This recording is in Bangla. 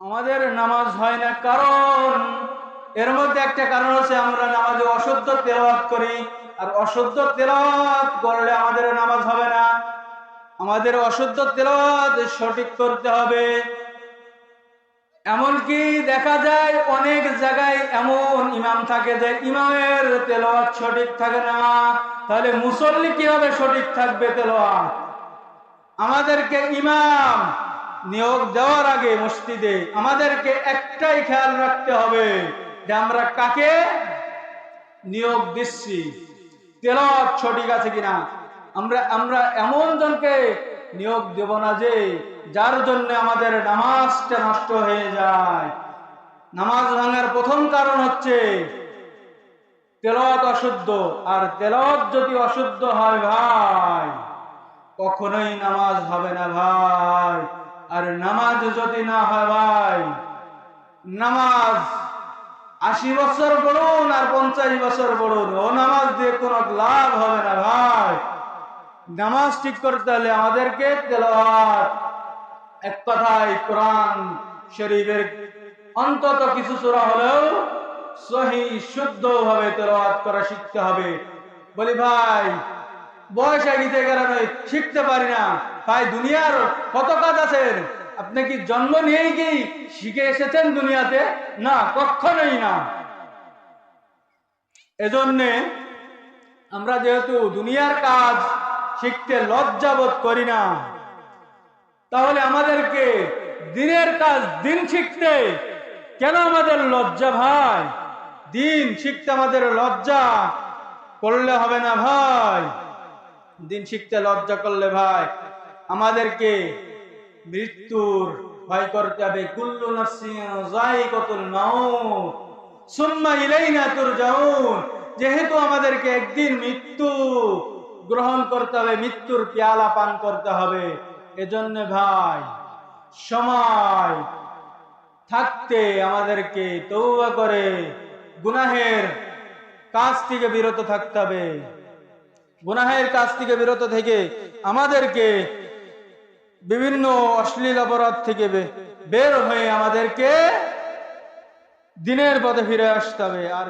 আমাদের নামাজ হয় না, কারণ এর মধ্যে একটা কারণ হচ্ছে আমরা নামাজে অশুদ্ধ তেলাওয়াত করি, আর অশুদ্ধ তেলাওয়াত করলে আমাদের নামাজ হবে না। আমাদের অশুদ্ধ তেলাওয়াত সঠিক করতে হবে। এমনকি দেখা যায় অনেক জায়গায় এমন ইমাম থাকে যে ইমামের তেলাওয়াত সঠিক থাকে না। তাহলে মুসল্লি কীভাবে সঠিক থাকবে তেলাওয়াত? আমাদেরকে ইমাম নিয়োগ দেওয়ার আগে মসজিদে আমাদেরকে একটাই খেয়াল রাখতে হবে যে আমরা কাকে নিয়োগ দিচ্ছি। তেলত সঠিক আছে কিনা? আমরা আমরা এমন জনকে নিয়োগ দেব না যে যার জন্য আমাদের নামাজটা নষ্ট হয়ে যায়। নামাজ ভাঙার প্রথম কারণ হচ্ছে তেলত অশুদ্ধ। আর তেলত যদি অশুদ্ধ হয় ভাই, কখনোই নামাজ হবে না ভাই। নামাজ যদি না হয় ভাই, নামাজ আশি বছর পড়ুন আর পঞ্চাশ বছর পড়ুন, ও নামাজ দিয়ে কোনো লাভ হবে না ভাই। নামাজ ঠিক করতে হলে আমাদেরকে এক কথায় কোরআন শরীফের অন্তত কিছু হলেও সহি শুদ্ধ ভাবে তেলাওয়াত করা শিখতে হবে। বলি ভাই, বয়স গীতে কারণে শিখতে পারি না। ভাই, দুনিয়ার কত কাজ আছে? আপনি কি জন্ম নিয়েই কি শিখে এসেছেন দুনিয়াতে? না, কখনোই না। এজন্যে আমরা যেহেতু দুনিয়ার কাজ শিখতে লজ্জাবোধ করি না, তাহলে আমাদেরকে দিনের কাজ দিন শিখতে কেন আমাদের লজ্জা ভাই? দিন শিখতে আমাদের লজ্জা করলে হবে না ভাই। দিন শিখতে লজ্জা করলে ভাই, আমাদেরকে মৃত্যুর ভয় করতে হবে কুল্লু নাফসিন মাউত। সুম্মা ইলাইনা তুরজাউন। যেহেতু আমাদেরকে একদিন মৃত্যু গ্রহণ করতে হবে, মৃত্যুর পেয়ালা পান করতে হবে, এজন্য ভাই, সময় থাকতে আমাদেরকে তৌবা করে, গুনাহের কাজ থেকে বিরত থাকতে হবে। গুনাহের কাজ থেকে বিরত থেকে আমাদেরকে বিভিন্ন অশ্লীল অপরাধ থেকে বের হয়ে আমাদেরকে দিনের পথে ফিরে আসতে হবে। আর